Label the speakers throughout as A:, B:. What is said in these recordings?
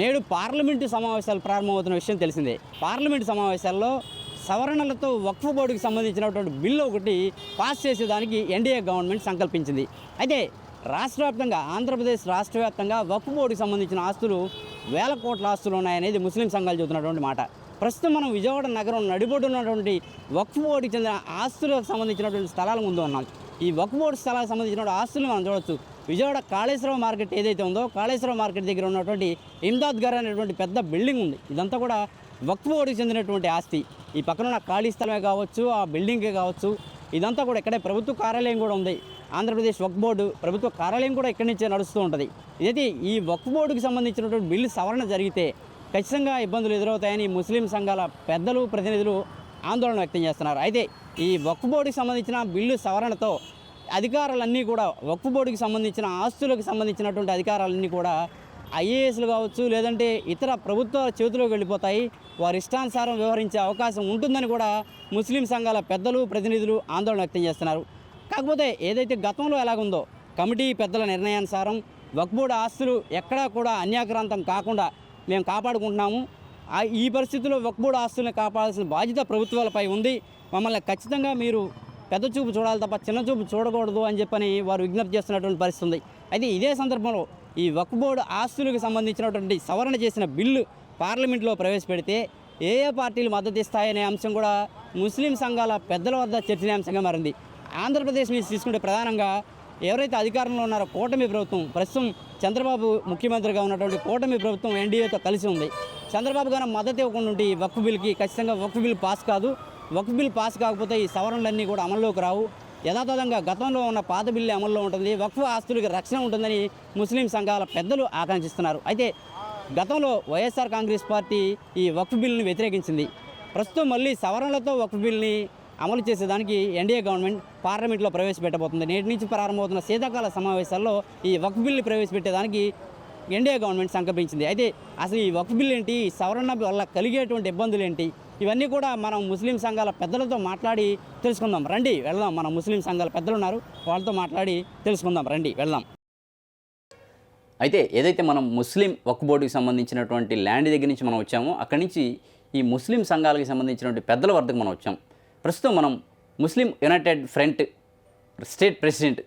A: నేడు పార్లమెంటు సమావేశాలు ప్రారంభమవుతున్న విషయం తెలిసిందే. పార్లమెంటు సమావేశాల్లో సవరణలతో వక్ఫ్ బోర్డుకి సంబంధించినటువంటి బిల్లు ఒకటి పాస్ చేసేదానికి ఎన్డీఏ గవర్నమెంట్ సంకల్పించింది. అయితే రాష్ట్ర వ్యాప్తంగా ఆంధ్రప్రదేశ్ రాష్ట్ర వ్యాప్తంగా వక్ఫ్ బోర్డుకి సంబంధించిన ఆస్తులు వేల కోట్ల ఆస్తులు ఉన్నాయనేది ముస్లిం సంఘాలు చెబుతున్నటువంటి మాట. ప్రస్తుతం మనం విజయవాడ నగరం నడిబొడ్డున్నటువంటి వక్ఫ్ బోర్డుకి చెందిన ఆస్తులకు సంబంధించినటువంటి స్థలాల ముందు ఉన్నాం. ఈ వక్ఫ్ బోర్డు స్థలాలకు సంబంధించిన ఆస్తులు మనం చూడొచ్చు. విజయవాడ కాళేశ్వరం మార్కెట్ ఏదైతే ఉందో కాళేశ్వరం మార్కెట్ దగ్గర ఉన్నటువంటి ఇమ్దాద్ గారు అనేటువంటి పెద్ద బిల్డింగ్ ఉంది. ఇదంతా కూడా వక్ఫ్ బోర్డుకి చెందినటువంటి ఆస్తి. ఈ పక్కన ఉన్న ఖాళీ స్థలమే కావచ్చు ఆ బిల్డింగే కావచ్చు. ఇదంతా కూడా ఇక్కడే ప్రభుత్వ కార్యాలయం కూడా ఉంది. ఆంధ్రప్రదేశ్ వక్ఫ్ బోర్డు ప్రభుత్వ కార్యాలయం కూడా ఇక్కడి నుంచే నడుస్తూ ఉంటుంది. ఇదైతే ఈ వక్ఫ్ బోర్డుకి సంబంధించినటువంటి బిల్లు సవరణ జరిగితే ఖచ్చితంగా ఇబ్బందులు ఎదురవుతాయని ముస్లిం సంఘాల పెద్దలు ప్రతినిధులు ఆందోళన వ్యక్తం చేస్తున్నారు. అయితే ఈ వక్ఫ్ బోర్డుకి సంబంధించిన బిల్లు సవరణతో అధికారాలన్నీ కూడా వక్ఫ్ బోర్డుకి సంబంధించిన ఆస్తులకు సంబంధించినటువంటి అధికారాలన్నీ కూడా ఐఏఎస్లు కావచ్చు లేదంటే ఇతర ప్రభుత్వ చేతిలోకి వెళ్ళిపోతాయి. వారి ఇష్టానుసారం వ్యవహరించే అవకాశం ఉంటుందని కూడా ముస్లిం సంఘాల పెద్దలు ప్రతినిధులు ఆందోళన వ్యక్తం చేస్తున్నారు. కాకపోతే ఏదైతే గతంలో ఎలాగుందో కమిటీ పెద్దల నిర్ణయానుసారం వక్ఫ్ బోర్డు ఆస్తులు ఎక్కడా కూడా అన్యాక్రాంతం కాకుండా మేము కాపాడుకుంటున్నాము. ఈ పరిస్థితుల్లో వక్ఫ్ ఆస్తులను ఆస్తుల్ని కాపాడాల్సిన బాధ్యత ప్రభుత్వాలపై ఉంది. మమ్మల్ని ఖచ్చితంగా మీరు పెద్ద చూపు చూడాలి తప్ప చిన్న చూపు చూడకూడదు అని చెప్పని వారు విజ్ఞప్తి చేస్తున్నటువంటి పరిస్థితి ఉంది అయితే ఇదే సందర్భంలో ఈ వక్ఫ్ బోర్డు ఆస్తులకు సంబంధించినటువంటి సవరణ చేసిన బిల్లు పార్లమెంట్లో ప్రవేశపెడితే ఏ ఏ పార్టీలు మద్దతు ఇస్తాయనే అంశం కూడా ముస్లిం సంఘాల పెద్దల వద్ద చర్చనీయాంశంగా మారింది. ఆంధ్రప్రదేశ్ మీద తీసుకుంటే ప్రధానంగా ఎవరైతే అధికారంలో ఉన్నారో కూటమి ప్రభుత్వం ప్రస్తుతం చంద్రబాబు ముఖ్యమంత్రిగా ఉన్నటువంటి కూటమి ప్రభుత్వం ఎన్డీఏతో కలిసి ఉంది. చంద్రబాబు గారు మద్దతు ఇవ్వకుండా ఉంటే ఈ వక్ఫ్ బిల్కి ఖచ్చితంగా వక్ఫ్ బిల్ పాస్ కాదు. వక్ఫ్ బిల్ పాస్ కాకపోతే ఈ సవరణలన్నీ కూడా అమల్లోకి రావు. యథాతథంగా గతంలో ఉన్న పాత బిల్లు అమల్లో ఉంటుంది. వక్ఫ్ ఆస్తులకి రక్షణ ఉంటుందని ముస్లిం సంఘాల పెద్దలు ఆకాంక్షిస్తున్నారు. అయితే గతంలో వైఎస్ఆర్ కాంగ్రెస్ పార్టీ ఈ వక్ఫ్ బిల్లుని వ్యతిరేకించింది. ప్రస్తుతం మళ్ళీ సవరణలతో వక్ఫ్ బిల్ని అమలు చేసేదానికి ఎన్డీఏ గవర్నమెంట్ పార్లమెంట్లో ప్రవేశపెట్టబోతుంది. నేటి నుంచి ప్రారంభమవుతున్న శీతాకాల సమావేశాల్లో ఈ వక్ఫ్ బిల్ని ప్రవేశపెట్టేదానికి ఎన్డీఏ గవర్నమెంట్ సంకల్పించింది అయితే అసలు ఈ వక్ఫ్ బిల్ ఏంటి? సవరణ వల్ల కలిగేటువంటి ఇబ్బందులు ఏంటి? ఇవన్నీ కూడా మనం ముస్లిం సంఘాల పెద్దలతో మాట్లాడి తెలుసుకుందాం. రండి వెళ్దాం. మన ముస్లిం సంఘాల పెద్దలు ఉన్నారు వాళ్ళతో మాట్లాడి తెలుసుకుందాం. రండి వెళ్దాం. అయితే ఏదైతే మనం ముస్లిం వక్ఫ్ బోర్డుకి సంబంధించినటువంటి ల్యాండ్ దగ్గర నుంచి మనం వచ్చామో అక్కడి నుంచి ఈ ముస్లిం సంఘాలకు సంబంధించినటువంటి పెద్దల వద్దకు మనం వచ్చాం. ప్రస్తుతం మనం Muslim United Front state president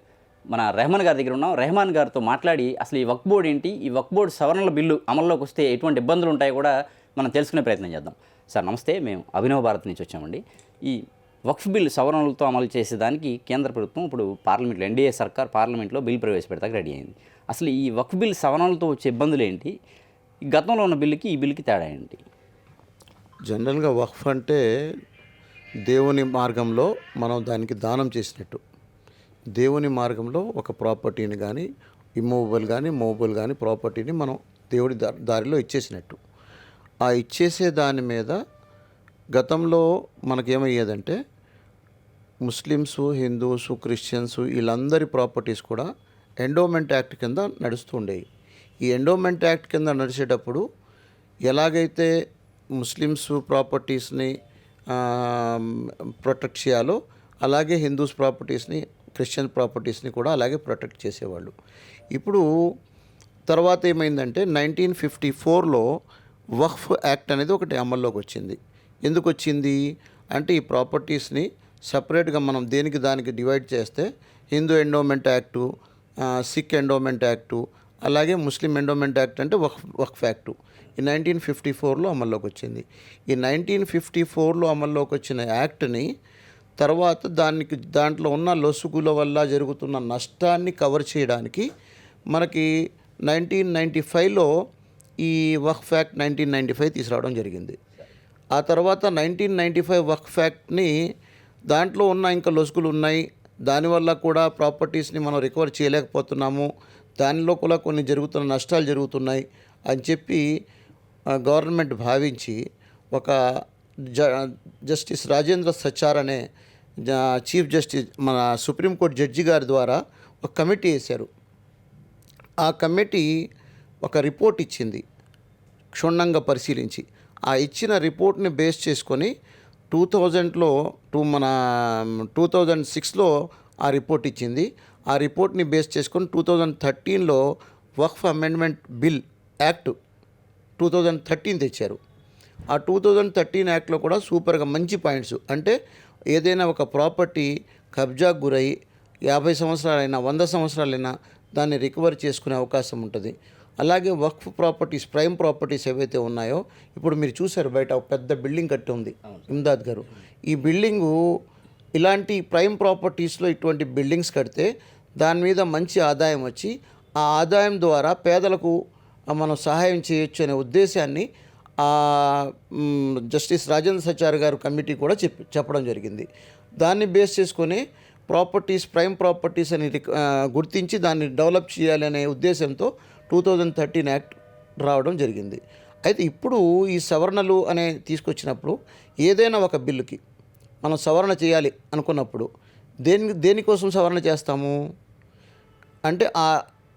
A: మన రెహమాన్ గారి దగ్గర ఉన్నాం. రెహమాన్ గారితో మాట్లాడి అసలు ఈ వక్ బోర్డు ఏంటి? ఈ వక్ బోర్డు సవరణల బిల్లు అమల్లోకి వస్తే ఎటువంటి ఇబ్బందులు ఉంటాయో కూడా మనం తెలుసుకునే ప్రయత్నం చేద్దాం. సార్ నమస్తే. మేము అభినవ భారత్ నుంచి వచ్చామండి. ఈ వక్ఫ్ బిల్ సవరణలతో అమలు చేసేదానికి కేంద్ర ప్రభుత్వం ఇప్పుడు పార్లమెంట్లో ఎన్డీఏ సర్కార్ పార్లమెంట్లో బిల్ ప్రవేశపెడతాక రెడీ అయింది. అసలు ఈ వక్ఫ్ బిల్ సవరణలతో వచ్చే ఇబ్బందులు ఏంటి? ఈ గతంలో ఉన్న బిల్లుకి ఈ బిల్లుకి తేడా ఏంటి?
B: జనరల్గా వక్ఫ్ అంటే దేవుని మార్గంలో మనం దానికి దానం చేసినట్టు. దేవుని మార్గంలో ఒక ప్రాపర్టీని కానీ ఇమ్మూవబుల్ కానీ మూవబుల్ కానీ ప్రాపర్టీని మనం దేవుడి దారిలో ఇచ్చేసినట్టు. ఆ ఇచ్చేసే దాని మీద గతంలో మనకేమయ్యేదంటే ముస్లిమ్స్ హిందూస్ క్రిస్టియన్స్ వీళ్ళందరి ప్రాపర్టీస్ కూడా ఎండోమెంట్ యాక్ట్ కింద నడుస్తూ ఉండేవి. ఈ ఎండోమెంట్ యాక్ట్ కింద నడిచేటప్పుడు ఎలాగైతే ముస్లిమ్స్ ప్రాపర్టీస్ని ప్రొటెక్ట్ చేయాలో అలాగే హిందూస్ ప్రాపర్టీస్ని క్రిస్టియన్ ప్రాపర్టీస్ని కూడా అలాగే ప్రొటెక్ట్ చేసేవాళ్ళు. ఇప్పుడు తర్వాత ఏమైందంటే నైన్టీన్ ఫిఫ్టీ ఫోర్లో వక్ఫ్ యాక్ట్ అనేది ఒకటి అమల్లోకి వచ్చింది. ఎందుకు వచ్చింది? అంటే ఈ ప్రాపర్టీస్ని సపరేట్గా మనం దేనికి దానికి డివైడ్ చేస్తే Hindu endowment act Sikh endowment act అలాగే ముస్లిం ఎండోమెంట్ యాక్ట్ అంటే వక్ఫ్ వక్ఫ్ యాక్టు ఈ నైన్టీన్ ఫిఫ్టీ ఫోర్లో అమల్లోకి వచ్చింది. ఈ నైన్టీన్ ఫిఫ్టీ ఫోర్లో అమల్లోకి వచ్చిన యాక్ట్ని తర్వాత దానికి దాంట్లో ఉన్న లొసుగుల వల్ల జరుగుతున్న నష్టాన్ని కవర్ చేయడానికి మనకి నైన్టీన్ నైంటీ ఫైవ్లో ఈ Waqf act nineteen ninety five తీసుకురావడం జరిగింది. ఆ తర్వాత నైన్టీన్ నైంటీ ఫైవ్ వక్ఫ్ యాక్ట్ని దాంట్లో ఉన్న ఇంకా లొసుగులు ఉన్నాయి. దానివల్ల కూడా ప్రాపర్టీస్ని మనం రికవర్ చేయలేకపోతున్నాము. దానిలో కూడా కొన్ని జరుగుతున్న నష్టాలు జరుగుతున్నాయి అని చెప్పి గవర్నమెంట్ భావించి ఒక జ జస్టిస్ రాజేంద్ర సచార్ అనే చీఫ్ జస్టిస్ మన సుప్రీంకోర్టు జడ్జి గారి ద్వారా ఒక కమిటీ వేశారు. ఆ కమిటీ ఒక రిపోర్ట్ ఇచ్చింది క్షుణ్ణంగా పరిశీలించి. ఆ ఇచ్చిన రిపోర్ట్ని బేస్ చేసుకొని టూ థౌజండ్లో టూ మన టూ థౌజండ్ సిక్స్లో ఆ రిపోర్ట్ ఇచ్చింది. ఆ రిపోర్ట్ని బేస్ చేసుకొని two thousand థర్టీన్లో Waqf amendment bill act two thousand thirteen తెచ్చారు. ఆ టూ థౌజండ్ థర్టీన్ యాక్ట్లో కూడా సూపర్గా మంచి పాయింట్స్. అంటే ఏదైనా ఒక ప్రాపర్టీ కబ్జాకు గురై యాభై సంవత్సరాలైనా వంద సంవత్సరాలైనా దాన్ని రికవర్ చేసుకునే అవకాశం ఉంటుంది. అలాగే వక్ఫ్ ప్రాపర్టీస్ ప్రైమ్ ప్రాపర్టీస్ ఏవైతే ఉన్నాయో ఇప్పుడు మీరు చూసారు బయట ఒక పెద్ద బిల్డింగ్ కట్టి ఉంది ఇమ్దాద్ గారు. ఈ బిల్డింగు ఇలాంటి ప్రైమ్ ప్రాపర్టీస్లో ఇటువంటి బిల్డింగ్స్ కడితే దాని మీద మంచి ఆదాయం వచ్చి ఆ ఆదాయం ద్వారా పేదలకు మనం సహాయం చేయొచ్చు అనే ఉద్దేశాన్ని జస్టిస్ రాజేంద్ర సచార్ గారు కమిటీ కూడా చెప్పి చెప్పడం జరిగింది. దాన్ని బేస్ చేసుకొని ప్రాపర్టీస్ ప్రైమ్ ప్రాపర్టీస్ అని గుర్తించి దాన్ని డెవలప్ చేయాలి అనే ఉద్దేశంతో టూ థౌజండ్ థర్టీన్ యాక్ట్ రావడం జరిగింది. అయితే ఇప్పుడు ఈ సవరణలు అనే తీసుకొచ్చినప్పుడు ఏదైనా ఒక బిల్లుకి మనం సవరణ చేయాలి అనుకున్నప్పుడు దేని దేనికోసం సవరణ చేస్తాము? అంటే ఆ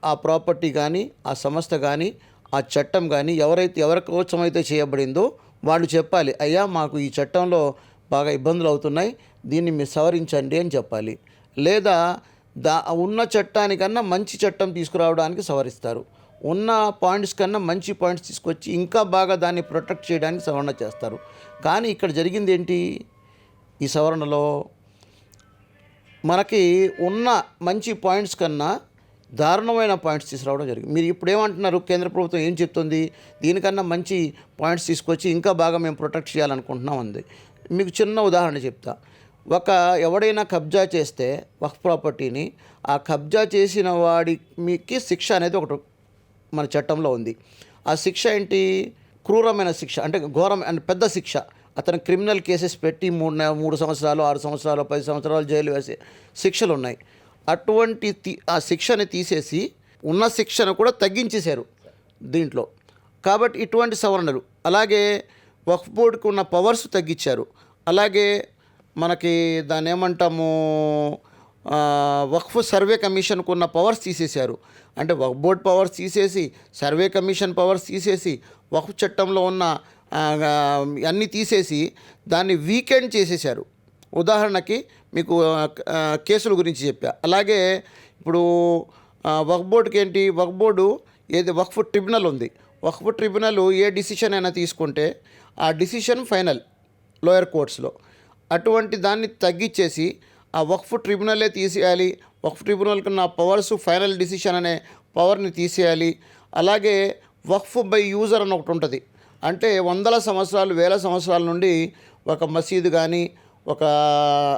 B: ఆ ప్రాపర్టీ కానీ ఆ సంస్థ కానీ ఆ చట్టం కానీ ఎవరైతే ఎవరి కోసం చేయబడిందో వాళ్ళు చెప్పాలి అయ్యా మాకు ఈ చట్టంలో బాగా ఇబ్బందులు అవుతున్నాయి దీన్ని మీరు సవరించండి అని చెప్పాలి. లేదా దా ఉన్న చట్టానికన్నా మంచి చట్టం తీసుకురావడానికి సవరిస్తారు. ఉన్న పాయింట్స్ కన్నా మంచి పాయింట్స్ తీసుకొచ్చి ఇంకా బాగా దాన్ని ప్రొటెక్ట్ చేయడానికి సవరణ చేస్తారు. కానీ ఇక్కడ జరిగింది ఏంటి? ఈ సవరణలో మనకి ఉన్న మంచి పాయింట్స్ కన్నా దారుణమైన పాయింట్స్ తీసుకురావడం జరిగింది. మీరు ఇప్పుడు ఏమంటున్నారు కేంద్ర ప్రభుత్వం ఏం చెప్తుంది? దీనికన్నా మంచి పాయింట్స్ తీసుకొచ్చి ఇంకా బాగా మేము ప్రొటెక్ట్ చేయాలనుకుంటున్నాం అంది. మీకు చిన్న ఉదాహరణ చెప్తా. ఒక ఎవడైనా కబ్జా చేస్తే వక్ ప్రాపర్టీని ఆ కబ్జా చేసిన వాడి మీకు శిక్ష అనేది ఒకటి మన చట్టంలో ఉంది. ఆ శిక్ష ఏంటి? క్రూరమైన శిక్ష అంటే ఘోరం అంటే పెద్ద శిక్ష. అతను క్రిమినల్ కేసెస్ పెట్టి మూడు మూడు సంవత్సరాలు ఆరు సంవత్సరాలు పది సంవత్సరాలు జైలు వేసే శిక్షలు ఉన్నాయి అటువంటి తీ- ఆ శిక్షని తీసేసి ఉన్న శిక్షను కూడా తగ్గించేశారు దీంట్లో. కాబట్టి ఇటువంటి సవరణలు. అలాగే వక్ఫ్ బోర్డుకి ఉన్న పవర్స్ తగ్గించారు. అలాగే మనకి దాన్ని ఏమంటాము వక్ఫ్ సర్వే కమిషన్కు ఉన్న పవర్స్ తీసేశారు. అంటే వక్ఫ్ బోర్డ్ పవర్స్ తీసేసి సర్వే కమిషన్ పవర్స్ తీసేసి వక్ఫ్ చట్టంలో ఉన్న అన్నీ తీసేసి దాన్ని వీకెండ్ చేసేశారు. ఉదాహరణకి మీకు కేసుల గురించి చెప్పా. అలాగే ఇప్పుడు ఆ, వక్ఫ్ బోర్డుకి ఏంటి వక్ఫ్ బోర్డు ఏది వక్ఫ్ ట్రిబ్యునల్ ఉంది. వక్ఫ్ ట్రిబ్యునల్ ఏ డిసిషన్ అయినా తీసుకుంటే ఆ డిసిషన్ ఫైనల్ లోయర్ కోర్ట్స్లో. అటువంటి దాన్ని తగ్గించేసి ఆ వక్ఫ్ ట్రిబ్యునలే తీసేయాలి. వక్ఫ్ ట్రిబ్యునల్కి నా పవర్స్ ఫైనల్ డిసిషన్ అనే పవర్ని తీసేయాలి. అలాగే వక్ఫ్ బై యూజర్ అని ఒకటి ఉంటుంది. అంటే వందల సంవత్సరాలు వేల సంవత్సరాల నుండి ఒక మసీదు కానీ ఒక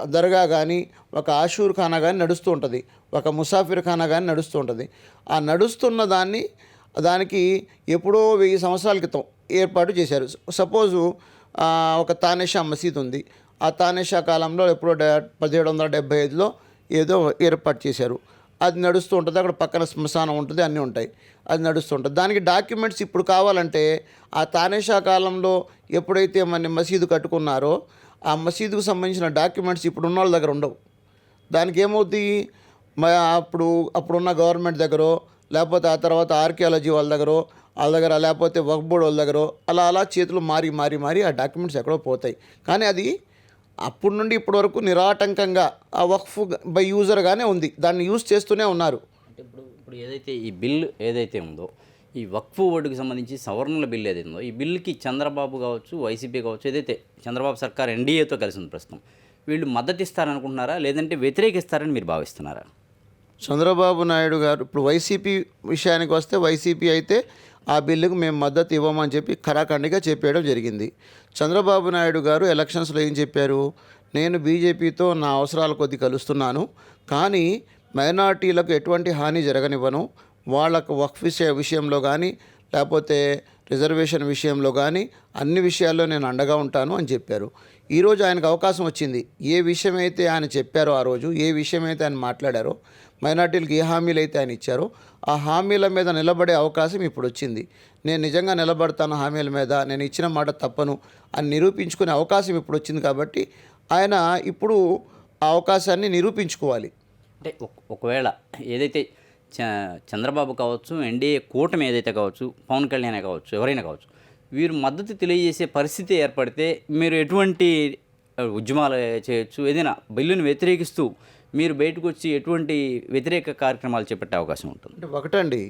B: దర్గా కానీ ఒక ఆషూర్ ఖానా కానీ నడుస్తూ ఉంటుంది. ఒక ముసాఫిర్ ఖానా కానీ నడుస్తూ ఉంటుంది. ఆ నడుస్తున్న దాన్ని దానికి ఎప్పుడో వెయ్యి సంవత్సరాల క్రితం ఏర్పాటు చేశారు. సపోజు ఒక తానేషా మసీద్ ఉంది. ఆ తానేషా కాలంలో ఎప్పుడో డే పదిహేడు వందల డెబ్బై ఐదులో ఏదో ఏర్పాటు చేశారు. అది నడుస్తూ ఉంటుంది. అక్కడ పక్కన శ్మశానం ఉంటుంది. అన్నీ ఉంటాయి. అది నడుస్తూ ఉంటుంది. దానికి డాక్యుమెంట్స్ ఇప్పుడు కావాలంటే ఆ తానేషా కాలంలో ఎప్పుడైతే మన మసీదు కట్టుకున్నారో ఆ మసీదుకు సంబంధించిన డాక్యుమెంట్స్ ఇప్పుడు ఉన్న వాళ్ళ దగ్గర ఉండవు. దానికి ఏమవుద్ది? మా అప్పుడు అప్పుడున్న గవర్నమెంట్ దగ్గర లేకపోతే ఆ తర్వాత ఆర్కియాలజీ వాళ్ళ దగ్గర వాళ్ళ దగ్గర లేకపోతే వక్ బోర్డ్ వాళ్ళ దగ్గర అలా అలా చేతులు మారి మారి మారి ఆ డాక్యుమెంట్స్ ఎక్కడో పోతాయి. కానీ అది అప్పటి నుండి ఇప్పటి వరకు నిరాటంకంగా ఆ వక్ఫ్ బై యూజర్గానే ఉంది. దాన్ని యూజ్ చేస్తూనే ఉన్నారు.
A: ఇప్పుడు ఇప్పుడు ఏదైతే ఈ బిల్ ఏదైతే ఉందో ఈ వక్ఫ్ బోర్డుకి సంబంధించి సవరణల బిల్ ఏదైందో ఈ బిల్కి చంద్రబాబు కావచ్చు వైసీపీ కావచ్చు ఏదైతే చంద్రబాబు సర్కార్ ఎన్డీఏతో కలిసి ఉంది ప్రస్తుతం వీళ్ళు మద్దతు ఇస్తారనుకుంటున్నారా లేదంటే వ్యతిరేకిస్తారని మీరు భావిస్తున్నారా?
B: చంద్రబాబు నాయుడు గారు ఇప్పుడు వైసీపీ విషయానికి వస్తే వైసీపీ అయితే ఆ బిల్లుకు మేము మద్దతు ఇవ్వమని చెప్పి ఖరాఖండిగా చెప్పేయడం జరిగింది. చంద్రబాబు నాయుడు గారు ఎలక్షన్స్లో ఏం చెప్పారు? నేను బీజేపీతో నా అవసరాల కొద్ది కలుస్తున్నాను కానీ మైనార్టీలకు ఎటువంటి హాని జరగనివ్వను వాళ్ళకు వక్ఫ్ విషయ విషయంలో కానీ లేకపోతే రిజర్వేషన్ విషయంలో కానీ అన్ని విషయాల్లో నేను అండగా ఉంటాను అని చెప్పారు. ఈరోజు ఆయనకు అవకాశం వచ్చింది. ఏ విషయం అయితే ఆయన చెప్పారో ఆ రోజు ఏ విషయం అయితే ఆయన మాట్లాడారో మైనార్టీలకు ఏ హామీలు అయితే ఆయన ఇచ్చారో ఆ హామీల మీద నిలబడే అవకాశం ఇప్పుడు వచ్చింది. నేను నిజంగా నిలబడతాను హామీల మీద నేను ఇచ్చిన మాట తప్పను అని నిరూపించుకునే అవకాశం ఇప్పుడు వచ్చింది కాబట్టి ఆయన ఇప్పుడు ఆ అవకాశాన్ని నిరూపించుకోవాలి.
A: అంటే ఒకవేళ ఏదైతే చంద్రబాబు కావచ్చు ఎన్డీఏ కూటమి ఏదైతే కావచ్చు పవన్ కళ్యాణ్ కావచ్చు ఎవరైనా కావచ్చు వీరు మద్దతు తెలియజేసే పరిస్థితి ఏర్పడితే మీరు ఎటువంటి ఉద్యమాలు చేయొచ్చు ఏదైనా బిల్లును వ్యతిరేకిస్తూ మీరు బయటకు వచ్చి ఎటువంటి వ్యతిరేక కార్యక్రమాలు చేపట్టే అవకాశం ఉంటుంది?
B: అంటే ఒకటండి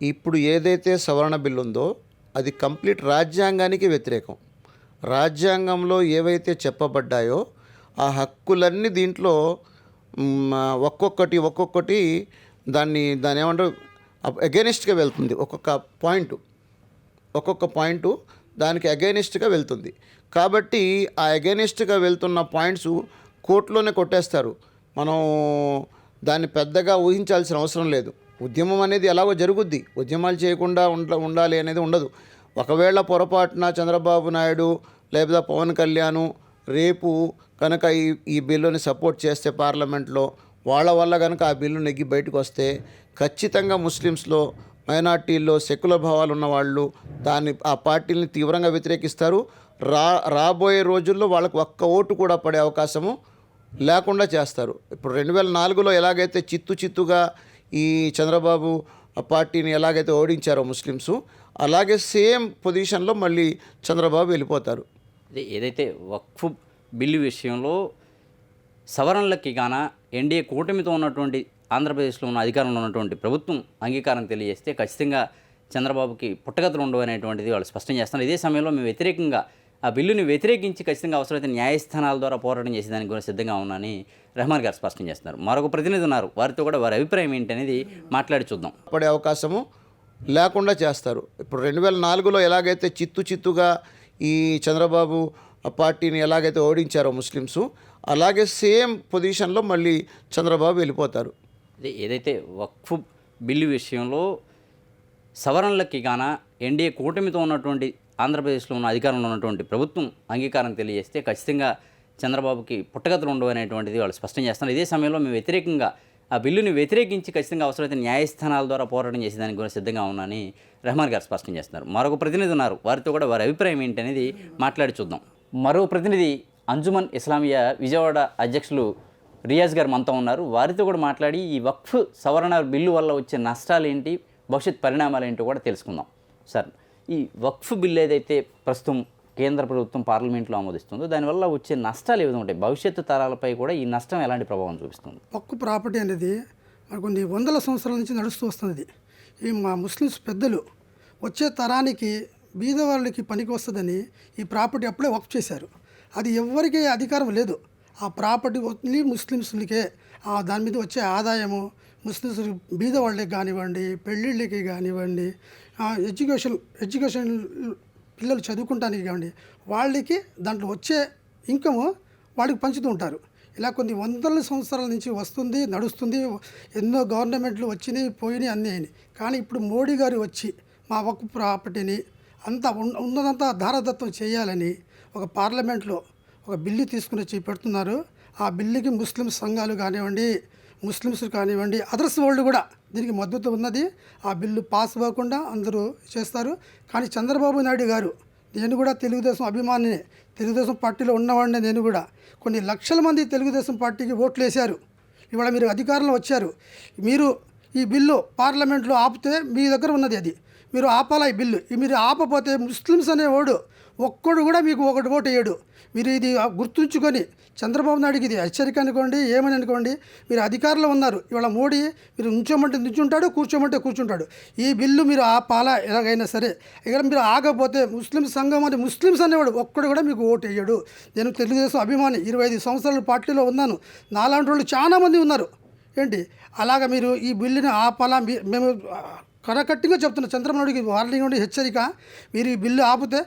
B: ఇప్పుడు ఏదైతే సవరణ బిల్లు ఉందో అది కంప్లీట్ రాజ్యాంగానికి వ్యతిరేకం. రాజ్యాంగంలో ఏవైతే చెప్పబడ్డాయో ఆ హక్కులన్నీ దీంట్లో ఒక్కొక్కటి ఒక్కొక్కటి దాన్ని దాన్ని ఏమంటారు? అగేనిస్ట్గా వెళ్తుంది. ఒక్కొక్క పాయింట్. ఒక్కొక్క పాయింట్ దానికి అగైనిస్ట్గా వెళ్తుంది. కాబట్టి ఆ అగైనిస్ట్గా వెళ్తున్న పాయింట్స్ కోర్టులోనే కొట్టేస్తారు. మనం దాన్ని పెద్దగా ఊహించాల్సిన అవసరం లేదు. ఉద్యమం అనేది ఎలాగో జరుగుద్ది. ఉద్యమాలు చేయకుండా ఉండ ఉండాలి అనేది ఉండదు. ఒకవేళ పొరపాటున చంద్రబాబు నాయుడు లేదా పవన్ కళ్యాణ్ రేపు కనుక ఈ ఈ బిల్లుని సపోర్ట్ చేస్తే పార్లమెంట్లో వాళ్ళ వల్ల కనుక ఆ బిల్లు నెగ్గి బయటకు వస్తే ఖచ్చితంగా ముస్లిమ్స్లో మైనార్టీల్లో సెక్యులర్ భావాలు ఉన్న వాళ్ళు దాన్ని ఆ పార్టీని తీవ్రంగా వ్యతిరేకిస్తారు. రా రాబోయే రోజుల్లో వాళ్ళకు ఒక్క ఓటు కూడా పడే అవకాశము లేకుండా చేస్తారు. ఇప్పుడు రెండు వేల నాలుగులో ఎలాగైతే చిత్తు చిత్తుగా ఈ చంద్రబాబు ఆ పార్టీని ఎలాగైతే ఓడించారో ముస్లిమ్స్ అలాగే సేమ్ పొజిషన్లో మళ్ళీ చంద్రబాబు వెళ్ళిపోతారు.
A: ఏదైతే వక్ఫ్ బిల్లు విషయంలో సవరణలకి గాన ఎన్డీఏ కూటమితో ఉన్నటువంటి ఆంధ్రప్రదేశ్లో ఉన్న అధికారంలో ఉన్నటువంటి ప్రభుత్వం అంగీకారం తెలియజేస్తే ఖచ్చితంగా చంద్రబాబుకి పుట్టగతులు ఉండవు అనేటువంటిది వాళ్ళు స్పష్టం చేస్తున్నారు. ఇదే సమయంలో మేము వ్యతిరేకంగా ఆ బిల్లుని వ్యతిరేకించి ఖచ్చితంగా అవసరమైతే న్యాయస్థానాల ద్వారా పోరాటం చేసేదానికి కూడా సిద్ధంగా ఉన్నానని రెహమాన్ గారు స్పష్టం చేస్తున్నారు. మరొక ప్రతినిధి ఉన్నారు. వారితో కూడా వారి అభిప్రాయం ఏంటి అనేది మాట్లాడి చూద్దాం.
B: పడే అవకాశము లేకుండా చేస్తారు. ఇప్పుడు రెండు వేల నాలుగులో ఎలాగైతే చిత్తు చిత్తుగా ఈ చంద్రబాబు ఆ పార్టీని ఎలాగైతే ఓడించారో ముస్లిమ్స్ అలాగే సేమ్ పొజిషన్లో మళ్ళీ చంద్రబాబు వెళ్ళిపోతారు.
A: అదే ఏదైతే వక్ఫ్ బిల్లు విషయంలో సవరణలకి గాన ఎన్డీఏ కూటమితో ఉన్నటువంటి ఆంధ్రప్రదేశ్లో ఉన్న అధికారంలో ఉన్నటువంటి ప్రభుత్వం అంగీకారం తెలియజేస్తే ఖచ్చితంగా చంద్రబాబుకి పుట్టగతులు ఉండవు అనేటువంటిది వాళ్ళు స్పష్టం చేస్తున్నారు. ఇదే సమయంలో మేము వ్యతిరేకంగా ఆ బిల్లుని వ్యతిరేకించి ఖచ్చితంగా అవసరమైతే న్యాయస్థానాల ద్వారా పోరాటం చేసేదానికి కూడా సిద్ధంగా ఉన్నానని రెహమాన్ గారు స్పష్టం చేస్తున్నారు. మరొక ప్రతినిధి ఉన్నారు. వారితో కూడా వారి అభిప్రాయం ఏంటి అనేది మాట్లాడి చూద్దాం. మరో ప్రతినిధి అంజుమన్ ఇస్లామియా విజయవాడ అధ్యక్షులు రియాజ్ గారు మనతో ఉన్నారు. వారితో కూడా మాట్లాడి ఈ వక్ఫ్ సవరణ బిల్లు వల్ల వచ్చే నష్టాలు ఏంటి భవిష్యత్ పరిణామాలు ఏంటో కూడా తెలుసుకుందాం. సార్ ఈ వక్ఫ్ బిల్లు ఏదైతే ప్రస్తుతం కేంద్ర ప్రభుత్వం పార్లమెంట్లో ఆమోదిస్తుందో దానివల్ల వచ్చే నష్టాలు ఏ విధంగా ఉంటాయి? భవిష్యత్తు తరాలపై కూడా ఈ నష్టం ఎలాంటి ప్రభావం చూపిస్తుంది?
C: వక్ఫ్ ప్రాపర్టీ అనేది మరి కొన్ని వందల సంవత్సరాల నుంచి నడుస్తూ వస్తుంది ఈ మా ముస్లిమ్స్ పెద్దలు వచ్చే తరానికి బీదవాళ్ళకి పనికి వస్తుందని ఈ ప్రాపర్టీ అప్పుడే వక్ఫ్ చేశారు. అది ఎవరికి అధికారం లేదు. ఆ ప్రాపర్టీ ఓన్లీ ముస్లిమ్స్లకే ఆ దాని మీద వచ్చే ఆదాయము ముస్లిమ్స్ బీద వాళ్ళకి కానివ్వండి పెళ్ళిళ్ళకి కానివ్వండి ఎడ్యుకేషన్ ఎడ్యుకేషన్ పిల్లలు చదువుకుంటానికి కానివ్వండి వాళ్ళకి దాంట్లో వచ్చే ఇన్కము వాళ్ళకి పంచుతూ ఉంటారు. ఇలా కొన్ని వందల సంవత్సరాల నుంచి వస్తుంది నడుస్తుంది ఎన్నో గవర్నమెంట్లు వచ్చినాయి పోయినాయి అన్నీ అయినాయి. కానీ ఇప్పుడు మోడీ గారు వచ్చి మా ఒక్క ప్రాపర్టీని అంతా ఉన్నదంతా ధారదత్వం చేయాలని ఒక పార్లమెంట్లో ఒక బిల్లు తీసుకుని వచ్చి పెడుతున్నారు ఆ బిల్లుకి ముస్లిం సంఘాలు కానివ్వండి ముస్లిమ్స్ కానివ్వండి అదర్స్ వరల్డ్ కూడా దీనికి మద్దతు ఉన్నది. ఆ బిల్లు పాస్ అవ్వకుండా అందరూ చేస్తారు. కానీ చంద్రబాబు నాయుడు గారు నేను కూడా తెలుగుదేశం అభిమానిని తెలుగుదేశం పార్టీలో ఉన్నవాడిని నేను కూడా కొన్ని లక్షల మంది తెలుగుదేశం పార్టీకి ఓట్లు వేశారు. ఇవాళ మీరు అధికారంలో వచ్చారు. మీరు ఈ బిల్లు పార్లమెంట్లో ఆపితే మీ దగ్గర ఉన్నది అది. మీరు ఆపాలా ఈ బిల్లు? మీరు ఆపపోతే ముస్లిమ్స్ అనేవాడు ఒక్కడు కూడా మీకు ఒకటి ఓటు వేయడు. మీరు ఇది గుర్తుంచుకొని చంద్రబాబు నాయుడుకి ఇది హెచ్చరిక అనుకోండి ఏమని అనుకోండి మీరు అధికారంలో ఉన్నారు. ఇవాళ మోడీ మీరు నుంచోమంటే నుంచుంటాడు కూర్చోమంటే కూర్చుంటాడు. ఈ బిల్లు మీరు ఆ పాల ఎలాగైనా సరే ఇక్కడ మీరు ఆగపోతే ముస్లిం సంఘం అని ముస్లిమ్స్ అనేవాడు ఒక్కడు కూడా మీకు ఓటు వేయడు. నేను తెలుగుదేశం అభిమాని ఇరవై ఐదు సంవత్సరాల పార్టీలో ఉన్నాను. నాలాంటి వాళ్ళు చాలామంది ఉన్నారు. ఏంటి? అలాగ మీరు ఈ బిల్లుని ఆపాలా మీ- మేము కరకట్టిగా చెప్తున్న. చంద్రబాబు నాయుడుకి వార్నింగ్ ఉండి హెచ్చరిక. మీరు ఈ బిల్లు ఆపితే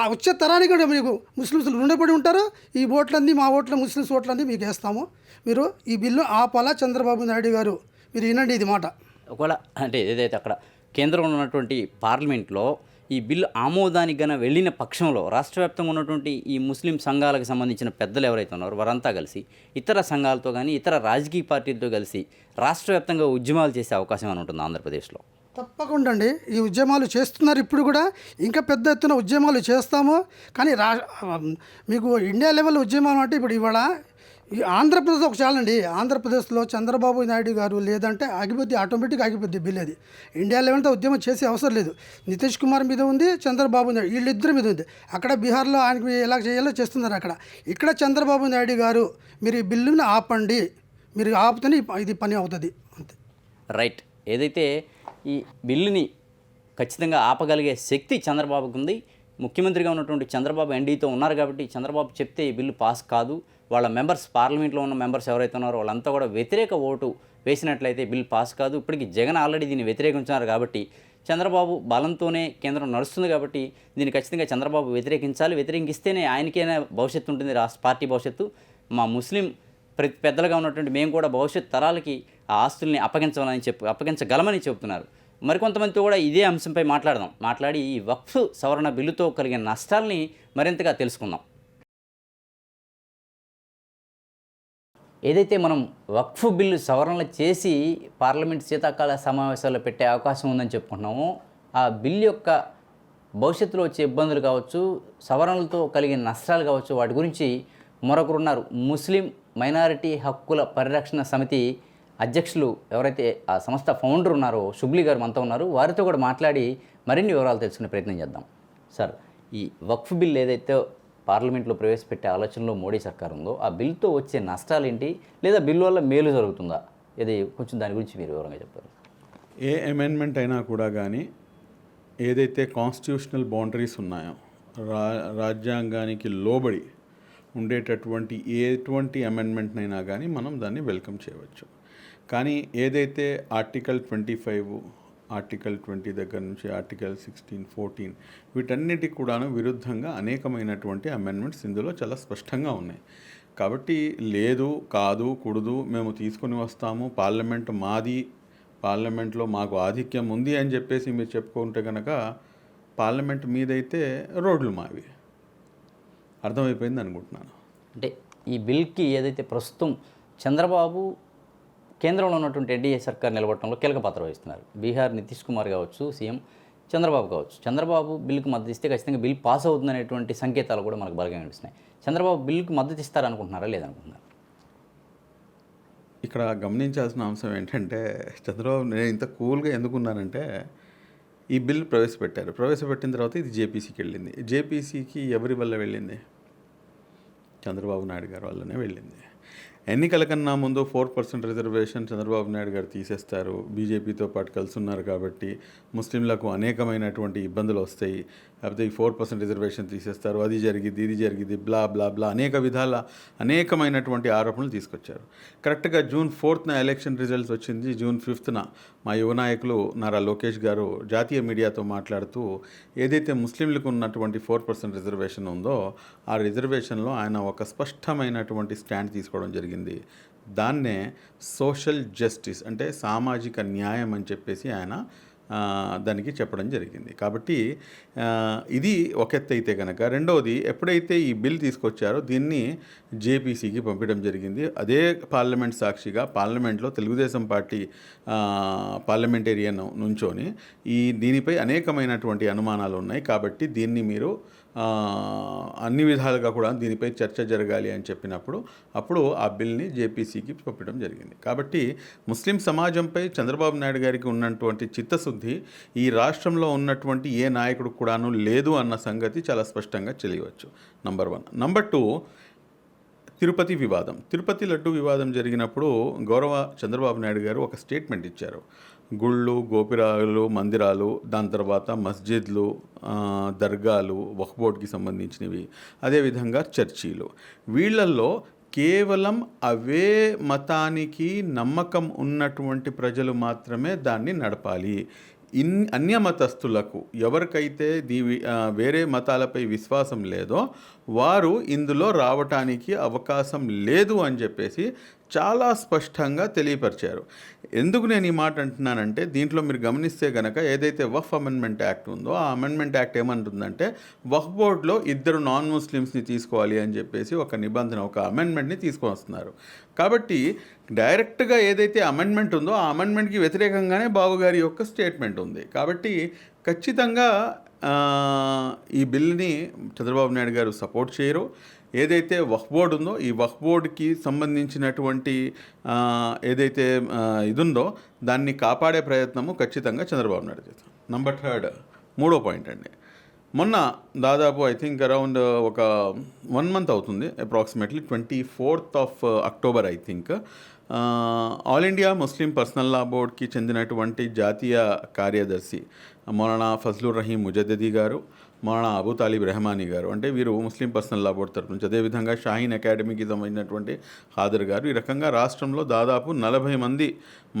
C: ఆ వచ్చే తరానికి కూడా మీకు ముస్లిమ్స్ రుణపడి ఉంటారు. ఈ ఓట్లన్నీ మా ఓట్ల ముస్లిమ్స్ ఓట్లన్నీ మీకు వేస్తాము. మీరు ఈ బిల్లు ఆపాలా చంద్రబాబు నాయుడు గారు? మీరు వినండి ఇది మాట.
A: ఒకవేళ అంటే ఏదైతే అక్కడ కేంద్రంలో ఉన్నటువంటి పార్లమెంట్లో ఈ బిల్లు ఆమోదానికి గన వెళ్ళిన పక్షంలో రాష్ట్ర వ్యాప్తంగా ఉన్నటువంటి ఈ ముస్లిం సంఘాలకు సంబంధించిన పెద్దలు ఎవరైతే ఉన్నారో వారంతా కలిసి ఇతర సంఘాలతో కానీ ఇతర రాజకీయ పార్టీలతో కలిసి రాష్ట్ర వ్యాప్తంగా ఉద్యమాలు చేసే అవకాశం అని ఉంటుంది ఆంధ్రప్రదేశ్లో?
C: తప్పకుండా అండి ఈ ఉద్యమాలు చేస్తున్నారు ఇప్పుడు కూడా. ఇంకా పెద్ద ఎత్తున ఉద్యమాలు చేస్తాము. కానీ రా మీకు ఇండియా లెవెల్ ఉద్యమం అంటే ఇప్పుడు ఇవాళ ఈ ఆంధ్రప్రదేశ్ ఒక చాలండి ఆంధ్రప్రదేశ్లో చంద్రబాబు నాయుడు గారు లేదంటే ఆగిపోద్ది ఆటోమేటిక్ ఆగిపోద్ది బిల్ అది ఇండియా లెవెల్తో ఉద్యమం చేసే అవసరం లేదు. నితీష్ కుమార్ మీద ఉంది చంద్రబాబు నాయుడు వీళ్ళిద్దరి మీద ఉంది. అక్కడ బీహార్లో ఆయనకి ఎలా చేయాలో చేస్తున్నారు అక్కడ. ఇక్కడ చంద్రబాబు నాయుడు గారు మీరు ఈ బిల్లుని ఆపండి. మీరు ఆపితేనే ఇది పని అవుతుంది. అంతే.
A: రైట్. ఏదైతే ఈ బిల్లుని ఖచ్చితంగా ఆపగలిగే శక్తి చంద్రబాబుకు ఉంది. ముఖ్యమంత్రిగా ఉన్నటువంటి చంద్రబాబు ఎన్డీతో ఉన్నారు కాబట్టి చంద్రబాబు చెప్తే ఈ బిల్లు పాస్ కాదు. వాళ్ళ మెంబర్స్ పార్లమెంట్లో ఉన్న మెంబర్స్ ఎవరైతే ఉన్నారో వాళ్ళంతా కూడా వ్యతిరేక ఓటు వేసినట్లయితే బిల్ పాస్ కాదు. ఇప్పటికి జగన్ ఆల్రెడీ దీన్ని వ్యతిరేకించున్నారు కాబట్టి చంద్రబాబు బలంతోనే కేంద్రం నడుస్తుంది కాబట్టి దీన్ని ఖచ్చితంగా చంద్రబాబు వ్యతిరేకించాలి. వ్యతిరేకిస్తేనే ఆయనకైనా భవిష్యత్తు ఉంటుంది. రాష్ట్ర పార్టీ భవిష్యత్తు. మా ముస్లిం ప్రతి పెద్దలుగా ఉన్నటువంటి మేము కూడా భవిష్యత్ తరాలకి ఆ ఆస్తుల్ని అప్పగించాలని చెప్పు అప్పగించగలమని చెబుతున్నారు. మరికొంతమందితో కూడా ఇదే అంశంపై మాట్లాడదాం. మాట్లాడి ఈ వక్ఫ్ సవరణ బిల్లుతో కలిగిన నష్టాల్ని మరింతగా తెలుసుకుందాం. ఏదైతే మనం వక్ఫ్ బిల్లు సవరణలు చేసి పార్లమెంట్ శీతాకాల సమావేశాల్లో పెట్టే అవకాశం ఉందని చెప్పుకుంటున్నామో ఆ బిల్ యొక్క భవిష్యత్తులో వచ్చే ఇబ్బందులు కావచ్చు సవరణలతో కలిగిన నష్టాలు కావచ్చు వాటి గురించి మరొకరున్నారు. ముస్లిం మైనారిటీ హక్కుల పరిరక్షణ సమితి అధ్యక్షులు ఎవరైతే ఆ సంస్థ ఫౌండర్ ఉన్నారో షుబ్లీ గారు మనతో ఉన్నారు. వారితో కూడా మాట్లాడి మరిన్ని వివరాలు తెలుసుకునే ప్రయత్నం చేద్దాం. సార్ ఈ వక్ఫ్ బిల్ ఏదైతే పార్లమెంట్లో ప్రవేశపెట్టే ఆలోచనలో మోడీ సర్కార్ ఉందో ఆ బిల్తో వచ్చే నష్టాలు ఏంటి లేదా బిల్ వల్ల మేలు జరుగుతుందా? ఇది కొంచెం దాని గురించి మీరు వివరంగా చెప్తారు
D: ఏ అమెండ్మెంట్ అయినా కూడా కానీ ఏదైతే కాన్స్టిట్యూషనల్ బౌండరీస్ ఉన్నాయో రా రాజ్యాంగానికి లోబడి ఉండేటటువంటి ఎటువంటి అమెండ్మెంట్నైనా కానీ మనం దాన్ని వెల్కమ్ చేయవచ్చు. కానీ ఏదైతే article twenty five article twenty దగ్గర నుంచి ఆర్టికల్ సిక్స్టీన్ ఫోర్టీన్ వీటన్నిటికి కూడాను విరుద్ధంగా అనేకమైనటువంటి అమెండ్మెంట్స్ ఇందులో చాలా స్పష్టంగా ఉన్నాయి. కాబట్టి లేదు కాదు కుడదు మేము తీసుకొని వస్తాము పార్లమెంట్ మాది పార్లమెంట్లో మాకు ఆధిక్యం ఉంది అని చెప్పేసి మీరు చెప్పుకుంటే కనుక పార్లమెంట్ మీదైతే రోడ్లు మావి. అర్థమైపోయింది అనుకుంటున్నాను.
A: అంటే ఈ బిల్కి ఏదైతే ప్రస్తుతం చంద్రబాబు కేంద్రంలో ఉన్నటువంటి ఎన్డీఏ సర్కార్ నిలబడటంలో కీలక పాత్ర వహిస్తున్నారు. బీహార్ నితీష్ కుమార్ కావచ్చు సీఎం చంద్రబాబు కావచ్చు. చంద్రబాబు బిల్లుకు మద్దతు ఇస్తే ఖచ్చితంగా బిల్ పాస్ అవుతుందనేటువంటి సంకేతాలు కూడా మనకు బలంగా కనిపిస్తున్నాయి చంద్రబాబు బిల్లుకు మద్దతు ఇస్తారనుకుంటున్నారా లేదనుకుంటున్నారా?
D: ఇక్కడ గమనించాల్సిన అంశం ఏంటంటే చంద్రబాబు నేను ఇంత కూల్గా ఎందుకున్నానంటే ఈ బిల్ ప్రవేశపెట్టారు. ప్రవేశపెట్టిన తర్వాత ఇది జేపీసీకి వెళ్ళింది. జేపీసీకి ఎవరి వల్ల వెళ్ళింది? చంద్రబాబు నాయుడు గారి వల్లనే వెళ్ళింది. ఎన్నికల కన్నా ముందు four percent reservation Chandrababu Naidu గారు తీసేస్తారు. బీజేపీతో పాటు కలిసి ఉన్నారు కాబట్టి ముస్లింలకు అనేకమైనటువంటి ఇబ్బందులు వస్తాయి. లేకపోతే ఈ ఫోర్ పర్సెంట్ రిజర్వేషన్ తీసేస్తారు. అది జరిగింది ఇది జరిగింది బ్లా బ్లా బ్లా అనేక విధాల అనేకమైనటువంటి ఆరోపణలు తీసుకొచ్చారు. కరెక్ట్గా జూన్ ఫోర్త్న ఎలక్షన్ రిజల్ట్స్ వచ్చింది. జూన్ ఫిఫ్త్న మా యువ నాయకులు నారా లోకేష్ గారు జాతీయ మీడియాతో మాట్లాడుతూ ఏదైతే ముస్లింలకు ఉన్నటువంటి ఫోర్ పర్సెంట్ రిజర్వేషన్ ఉందో ఆ రిజర్వేషన్లో ఆయన ఒక స్పష్టమైనటువంటి స్టాండ్ తీసుకోవడం జరిగింది. దాన్నే సోషల్ జస్టిస్ అంటే సామాజిక న్యాయం అని చెప్పేసి ఆయన దానికి చెప్పడం జరిగింది. కాబట్టి ఇది ఒక ఎత్తు అయితే కనుక రెండవది ఎప్పుడైతే ఈ బిల్ తీసుకొచ్చారో దీన్ని జేపీసీకి పంపించడం జరిగింది. అదే పార్లమెంట్ సాక్షిగా పార్లమెంట్లో తెలుగుదేశం పార్టీ పార్లమెంటేరియన్ నుంచొని ఈ దీనిపై అనేకమైనటువంటి అనుమానాలు ఉన్నాయి. కాబట్టి దీన్ని మీరు అన్ని విధాలుగా కూడా దీనిపై చర్చ జరగాలి అని చెప్పినప్పుడు అప్పుడు ఆ బిల్ని జేపీసీకి పంపించడం జరిగింది. కాబట్టి ముస్లిం సమాజంపై చంద్రబాబు నాయుడు గారికి ఉన్నటువంటి చిత్తశుద్ధి ఈ రాష్ట్రంలో ఉన్నటువంటి ఏ నాయకుడు కూడాను లేదు అన్న సంగతి చాలా స్పష్టంగా తెలియవచ్చు. Number one. Number two Tirupati వివాదం. తిరుపతి లడ్డు వివాదం జరిగినప్పుడు గౌరవ చంద్రబాబు నాయుడు గారు ఒక స్టేట్మెంట్ ఇచ్చారు. గుళ్ళు గోపురాలు మందిరాలు దాని తర్వాత మస్జిద్లు దర్గాలు వక్బోర్డ్కి సంబంధించినవి. అదేవిధంగా చర్చీలు. వీళ్ళల్లో కేవలం అవే మతానికి నమ్మకం ఉన్నటువంటి ప్రజలు మాత్రమే దాన్ని నడపాలి. ఇన్ అన్య మతస్థులకు ఎవరికైతే దీ వేరే మతాలపై విశ్వాసం లేదో వారు ఇందులో రావటానికి అవకాశం లేదు అని చెప్పేసి చాలా స్పష్టంగా తెలియపరిచారు. ఎందుకు నేను ఈ మాట అంటున్నానంటే దీంట్లో మీరు గమనిస్తే గనక ఏదైతే వఫ్ అమెండ్మెంట్ యాక్ట్ ఉందో ఆ అమెండ్మెంట్ యాక్ట్ ఏమంటుందంటే వఫ్ బోర్డ్లో ఇద్దరు నాన్ ముస్లిమ్స్ని తీసుకోవాలి అని చెప్పేసి ఒక నిబంధన ఒక అమెండ్మెంట్ని తీసుకొని వస్తున్నారు. కాబట్టి డైరెక్ట్గా ఏదైతే అమెండ్మెంట్ ఉందో ఆ అమెండ్మెంట్కి వ్యతిరేకంగానే బాబు గారి యొక్క స్టేట్మెంట్ ఉంది. కాబట్టి ఖచ్చితంగా ఈ బిల్ని చంద్రబాబు నాయుడు గారు సపోర్ట్ చేయరు. ఏదైతే వక్ఫ్ బోర్డు ఉందో ఈ వక్ఫ్ బోర్డుకి సంబంధించినటువంటి ఏదైతే ఇది ఉందో దాన్ని కాపాడే ప్రయత్నము ఖచ్చితంగా చంద్రబాబు నాయుడు చేస్తాం నంబర్ థర్డ్ మూడో పాయింట్ అండి. మొన్న దాదాపు ఐ థింక్ అరౌండ్ ఒక వన్ మంత్ అవుతుంది approximately twenty fourth of October I think All India Muslim Personal Law బోర్డ్కి చెందినటువంటి జాతీయ కార్యదర్శి మౌలానా ఫజ్లుర్ రహీం ముజద్దీ గారు మౌలానా అబూ తాలిబ్ రెహమానీ గారు. అంటే వీరు ముస్లిం పర్సనల్ లా బోర్డ్ తరపు నుంచి అదేవిధంగా షాహీన్ అకాడమీకి సంబంధించినటువంటి హాదర్ గారు. ఈ రకంగా రాష్ట్రంలో దాదాపు నలభై మంది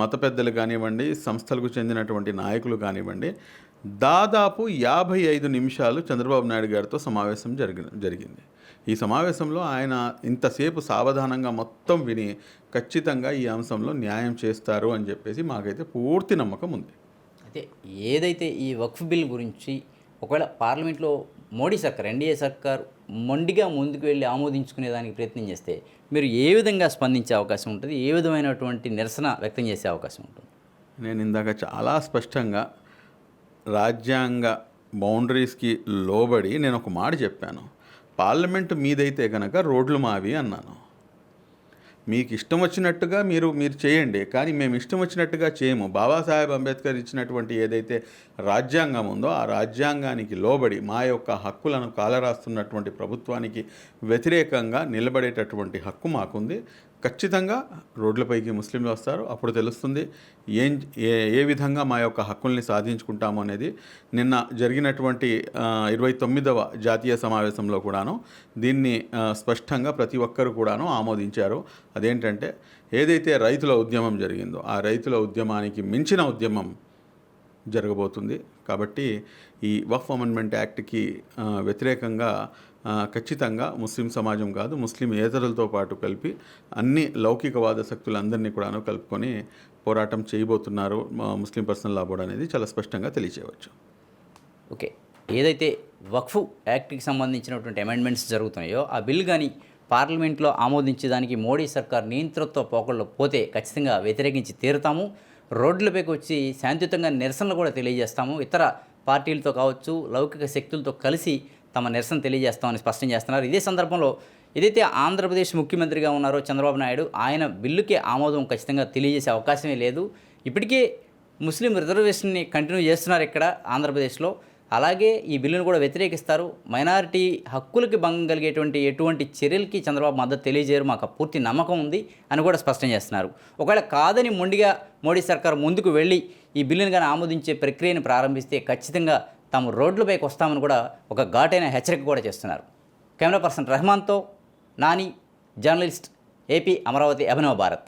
D: మత పెద్దలు కానివ్వండి సంస్థలకు చెందినటువంటి నాయకులు కానివ్వండి దాదాపు యాభై ఐదు నిమిషాలు చంద్రబాబు నాయుడు గారితో సమావేశం జరిగి జరిగింది. ఈ సమావేశంలో ఆయన ఇంతసేపు సావధానంగా మొత్తం విని ఖచ్చితంగా ఈ అంశంలో న్యాయం చేస్తారు అని చెప్పేసి మాకైతే పూర్తి నమ్మకం ఉంది.
A: అయితే ఏదైతే ఈ వక్ఫ్ బిల్ గురించి ఒకవేళ పార్లమెంట్లో మోడీ సర్కార్ ఎన్డీఏ సర్కార్ మొండిగా ముందుకు వెళ్ళి ఆమోదించుకునే దానికి ప్రయత్నం చేస్తే మీరు ఏ విధంగా స్పందించే అవకాశం ఉంటుంది? ఏ విధమైనటువంటి నిరసన వ్యక్తం చేసే అవకాశం ఉంటుంది?
D: నేను ఇందాక చాలా స్పష్టంగా రాజ్యాంగ బౌండరీస్కి లోబడి నేను ఒక మాట చెప్పాను. పార్లమెంట్ మీదైతే కనుక రోడ్లు మావి అన్నాను. మీకు ఇష్టం వచ్చినట్టుగా మీరు మీరు చేయండి. కానీ మేము ఇష్టం వచ్చినట్టుగా చేయము. బాబాసాహెబ్ అంబేద్కర్ ఇచ్చినటువంటి ఏదైతే రాజ్యాంగం ఉందో ఆ రాజ్యాంగానికి లోబడి మా యొక్క హక్కులను కాలరాస్తున్నటువంటి ప్రభుత్వానికి వ్యతిరేకంగా నిలబడేటటువంటి హక్కు మాకుంది. ఖచ్చితంగా రోడ్లపైకి ముస్లింలు వస్తారు. అప్పుడు తెలుస్తుంది ఏం ఏ ఏ విధంగా మా యొక్క హక్కుల్ని సాధించుకుంటాము అనేది. నిన్న జరిగినటువంటి ఇరవై తొమ్మిదవ జాతీయ సమావేశంలో కూడాను దీన్ని స్పష్టంగా ప్రతి ఒక్కరు కూడాను ఆమోదించారు. అదేంటంటే ఏదైతే రైతుల ఉద్యమం జరిగిందో ఆ రైతుల ఉద్యమానికి మించిన ఉద్యమం జరగబోతుంది. కాబట్టి ఈ వఫ్ అమెండ్మెంట్ యాక్ట్కి వ్యతిరేకంగా ఖచ్చితంగా ముస్లిం సమాజం కాదు ముస్లిం ఏతరులతో పాటు కలిపి అన్ని లౌకికవాద శక్తులందరినీ కూడాను కలుపుకొని పోరాటం చేయబోతున్నారు ముస్లిం పర్సనల్ లా బోర్డు అనేది చాలా స్పష్టంగా తెలియచేయవచ్చు.
A: ఓకే. ఏదైతే వక్ఫ్ యాక్ట్కి సంబంధించినటువంటి అమెండ్మెంట్స్ జరుగుతున్నాయో ఆ బిల్ కానీ పార్లమెంట్లో ఆమోదించేదానికి మోడీ సర్కార్ నియంతృత్వ పోకళ్ళు పోతే ఖచ్చితంగా వ్యతిరేకించి తీరుతాము. రోడ్లపైకి వచ్చి శాంతియుతంగా నిరసనలు కూడా తెలియజేస్తాము. ఇతర పార్టీలతో కావచ్చు లౌకిక శక్తులతో కలిసి తమ నిరసన తెలియజేస్తామని స్పష్టం చేస్తున్నారు. ఇదే సందర్భంలో ఏదైతే ఆంధ్రప్రదేశ్ ముఖ్యమంత్రిగా ఉన్నారో చంద్రబాబు నాయుడు ఆయన బిల్లుకి ఆమోదం ఖచ్చితంగా తెలియజేసే అవకాశమే లేదు. ఇప్పటికే ముస్లిం రిజర్వేషన్ని కంటిన్యూ చేస్తున్నారు ఇక్కడ ఆంధ్రప్రదేశ్లో. అలాగే ఈ బిల్లును కూడా వ్యతిరేకిస్తారు. మైనారిటీ హక్కులకి భంగం కలిగేటువంటి ఎటువంటి చర్యలకి చంద్రబాబు మద్దతు తెలియజేయరు. మాకు పూర్తి నమ్మకం ఉంది అని కూడా స్పష్టం చేస్తున్నారు. ఒకవేళ కాదని మొండిగా మోడీ సర్కార్ ముందుకు వెళ్ళి ఈ బిల్లును కానీ ఆమోదించే ప్రక్రియను ప్రారంభిస్తే ఖచ్చితంగా తాము రోడ్లపైకి వస్తామని కూడా ఒక ఘాటైన హెచ్చరిక కూడా చేస్తున్నారు. కెమెరా పర్సన్ రెహమాన్తో నాని జర్నలిస్ట్ ఏపీ అమరావతి అభినవ భారత్.